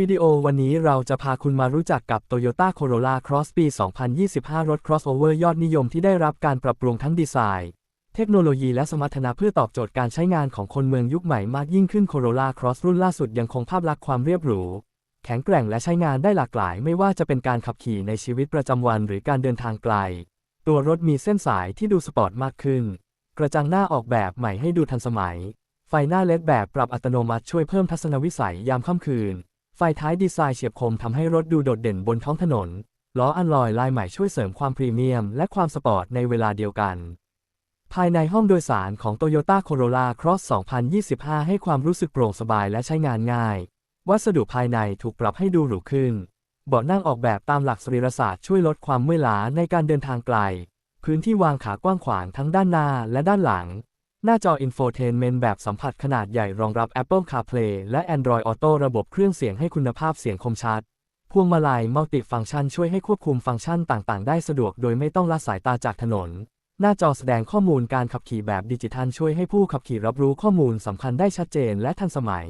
วิดีโอวันนี้เราจะพาคุณมารู้จักกับ Toyota Corolla Cross ปี 2025 รถ crossover ยอดนิยมที่ได้รับการปรับปรุงทั้งดีไซน์ เทคโนโลยีและสมรรถนะเพื่อตอบโจทย์การใช้งานของคนเมืองยุคใหม่มากยิ่งขึ้น Corolla Cross รุ่นล่าสุดยังคงภาพลักษณ์ความเรียบหรู แข็งแกร่งและใช้งานได้หลากหลาย ไม่ว่าจะเป็นการขับขี่ในชีวิตประจำวันหรือการเดินทางไกล ตัวรถมีเส้นสายที่ดูสปอร์ตมากขึ้น กระจังหน้าออกแบบใหม่ให้ดูทันสมัย ไฟหน้าเลดแบบปรับอัตโนมัติช่วยเพิ่มทัศนวิสัยยามค่ำคืน ฟท้ายดีไซน์เฉียบคมทำให้รถดูโดดเด่นบนท้องถนน ล้ออัลลอยลายใหม่ช่วยเสริมความพรีเมียมและความสปอร์ตในเวลาเดียวกัน ภายในห้องโดยสารของ Toyota Corolla Cross 2025 ให้ความรู้สึกโปร่งสบายและใช้งานง่าย วัสดุภายในถูกปรับให้ดูหรูขึ้น เบาะนั่งออกแบบตามหลักสรีรศาสตร์ช่วยลดความเมื่อยล้าในการเดินทางไกล พื้นที่วางขากว้างขวางทั้งด้านหน้าและด้านหลัง หน้าจอ Infotainment แบบสัมผัสขนาดใหญ่รองรับ Apple CarPlay และ Android Auto ระบบเครื่องเสียงให้คุณภาพเสียงคมชัด พวงมาลัยมัลติฟังก์ชันช่วยให้ควบคุมฟังก์ชันต่างๆ ได้สะดวกโดยไม่ต้องละสายตาจากถนน หน้าจอแสดงข้อมูลการขับขี่แบบดิจิทัลช่วยให้ผู้ขับขี่รับรู้ข้อมูลสำคัญได้ชัดเจนและทันสมัย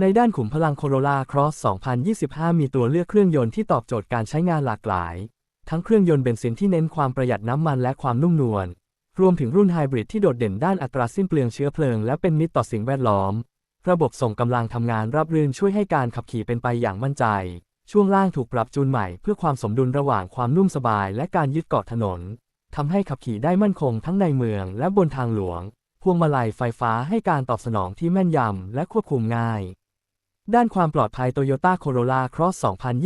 ในด้านขุมพลัง Corolla Cross 2025 มีตัวเลือกเครื่องยนต์ที่ตอบโจทย์การใช้งานหลากหลาย ทั้งเครื่องยนต์เบนซินที่เน้นความประหยัดน้ำมันและความนุ่มนวล รวมถึงรุ่นไฮบริดที่โดดเด่นด้านอัตราสิ้นเปลืองเชื้อเพลิงและเป็นมิตรต่อสิ่งแวดล้อม ระบบส่งกำลังทำงานรับรื่นช่วยให้การขับขี่เป็นไปอย่างมั่นใจ ช่วงล่างถูกปรับจูนใหม่เพื่อความสมดุลระหว่างความนุ่มสบายและการยึดเกาะถนนทำให้ขับขี่ได้มั่นคงทั้งในเมืองและบนทางหลวง พวงมาลัยไฟฟ้าให้การตอบสนองที่แม่นยำและควบคุมง่าย ด้านความปลอดภัย Toyota Corolla Cross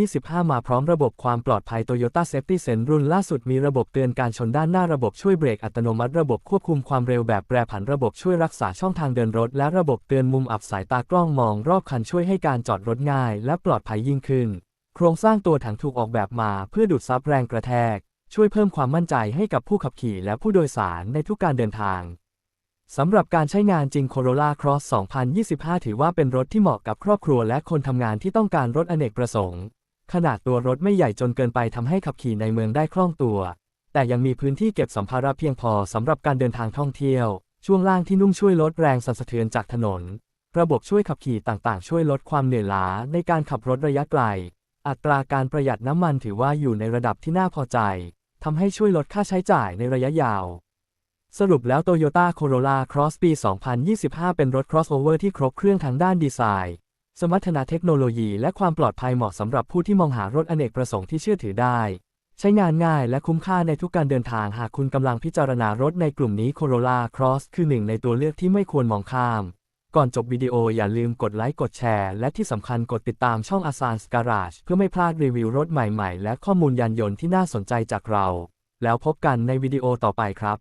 2025 มาพร้อมระบบความปลอดภัย Toyota Safety Sense รุ่นล่าสุดมีระบบเตือนการชนด้านหน้าระบบช่วยเบรกอัตโนมัติระบบควบคุมความเร็วแบบแปรผันระบบช่วยรักษาช่องทางเดินรถ และระบบเตือนมุมอับสายตากล้องมองรอบคันช่วยให้การจอดรถง่าย และปลอดภัยยิ่งขึ้น โครงสร้างตัวถังถูกออกแบบมาเพื่อดูดซับแรงกระแทก ช่วยเพิ่มความมั่นใจให้กับผู้ขับขี่และผู้โดยสารในทุกการเดินทาง สำหรับการใช้งานจริง Corolla Cross 2025 ถือว่าเป็นรถที่เหมาะกับครอบครัวและคนทำงานที่ต้องการรถอเนกประสงค์ ขนาดตัวรถไม่ใหญ่จนเกินไปทำให้ขับขี่ในเมืองได้คล่องตัว แต่ยังมีพื้นที่เก็บสัมภาระเพียงพอสำหรับการเดินทางท่องเที่ยว ช่วงล่างที่นุ่มช่วยลดแรงสั่นสะเทือนจากถนน ระบบช่วยขับขี่ต่างๆ ช่วยลดความเหนื่อยล้าในการขับรถระยะไกล อัตราการประหยัดน้ำมันถือว่าอยู่ในระดับที่น่าพอใจทำให้ช่วยลดค่าใช้จ่ายในระยะยาว สรุปแล้ว Toyota Corolla Cross ปี 2025 เป็นรถ crossover ที่ครบเครื่องทั้งด้านดีไซน์ สมรรถนะเทคโนโลยีและความปลอดภัยเหมาะสำหรับผู้ที่มองหารถอเนกประสงค์ที่เชื่อถือได้ ใช้งานง่ายและคุ้มค่าในทุกการเดินทางหากคุณกำลังพิจารณารถในกลุ่มนี้ Corolla Cross คือหนึ่งในตัวเลือกที่ไม่ควรมองข้าม ก่อนจบวิดีโออย่าลืมกดไลค์กดแชร์ และที่สำคัญกดติดตามช่อง a s a n Garage เพื่อไม่พลาดรีวิวรถใหม่ๆ และข้อมูลยานยนต์ที่น่าสนใจจากเรา แล้วพบกันในวิดีโอต่อไปครับ